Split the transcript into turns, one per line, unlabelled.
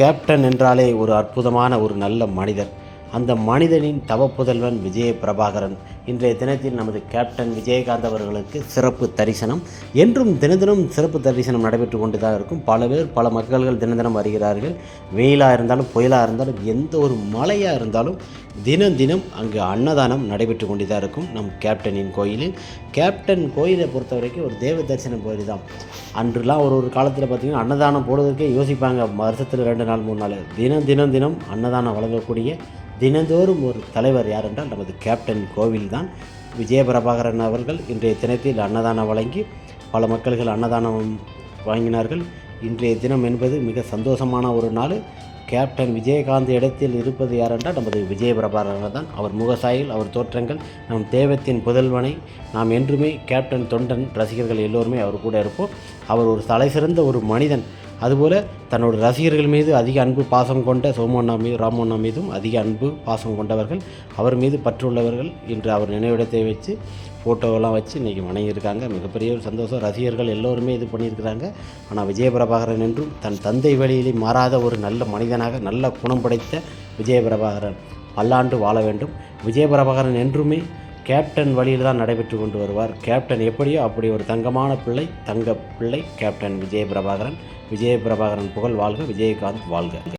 Captain என்றாலே ஒரு அற்புதமான ஒரு நல்ல மனிதர். அந்த மனிதனின் தவப்புதல்வன் விஜய பிரபாகரன் இன்றைய தினத்தில் நமது கேப்டன் விஜயகாந்த் அவர்களுக்கு சிறப்பு தரிசனம். என்றும் தினதினம் சிறப்பு தரிசனம் நடைபெற்று கொண்டு தான் இருக்கும். பல பேர் பல மக்கள்கள் தினம் தினம் வருகிறார்கள். வெயிலாக இருந்தாலும் புயலாக இருந்தாலும் எந்த ஒரு மழையாக இருந்தாலும் தினம் தினம் அங்கு அன்னதானம் நடைபெற்று கொண்டு தான் இருக்கும் நம் கேப்டனின் கோயிலில். கேப்டன் கோயிலை பொறுத்த வரைக்கும் ஒரு தேவ தரிசனம் கோயில் தான் அன்றுலாம் ஒரு ஒரு காலத்தில் பார்த்திங்கன்னா அன்னதானம் போடுவதற்கே யோசிப்பாங்க. வருஷத்தில் ரெண்டு நாள் மூணு நாள். தினம் தினம் தினம் அன்னதானம் வழங்கக்கூடிய தினந்தோறும் ஒரு தலைவர் யார் என்றால் நமது கேப்டன் கோவில் தான் விஜயபிரபாகரன் அவர்கள் இன்றைய தினத்தில் அன்னதானம் வழங்கி பல மக்கள்கள் அன்னதானம் வாங்கினார்கள். இன்றைய தினம் என்பது மிக சந்தோஷமான ஒரு நாள். கேப்டன் விஜயகாந்த் இடத்தில் இருப்பது யாரென்றால் நமது விஜயபிரபாகரன் தான். அவர் முகசாயில் அவர் தோற்றங்கள் நம் தேவத்தின் புதல்வனை நாம் என்றுமே கேப்டன் தொண்டன் ரசிகர்கள் எல்லோருமே அவர் கூட இருப்போம். அவர் ஒரு தலை சிறந்த ஒரு மனிதன். அதுபோல் தன்னோட ரசிகர்கள் மீது அதிக அன்பு பாசம் கொண்ட சோமண்ணா மீது ராமண்ணா மீதும் அதிக அன்பு பாசம் கொண்டவர்கள் அவர் மீது பற்றுள்ளவர்கள் இன்று அவர் நினைவிடத்தை வச்சு ஃபோட்டோவெல்லாம் வச்சு இன்றைக்கி வணங்கியிருக்காங்க. மிகப்பெரிய ஒரு சந்தோஷம். ரசிகர்கள் எல்லோருமே இது பண்ணியிருக்கிறாங்க. ஆனால் விஜயபிரபாகரன் என்றும் தன் தந்தை வழியிலே மாறாத ஒரு நல்ல மனிதனாக நல்ல குணம் படைத்த விஜயபிரபாகரன் பல்லாண்டு வாழ வேண்டும். விஜயபிரபாகரன் என்றுமே கேப்டன் வழியில் தான் நடைபெற்று கொண்டு வருவார். கேப்டன் எப்படியோ அப்படி ஒரு தங்கமான பிள்ளை தங்க பிள்ளை கேப்டன் விஜய பிரபாகரன் விஜய பிரபாகரன் புகழ் வாழ்க விஜயகாந்த் வாழ்க.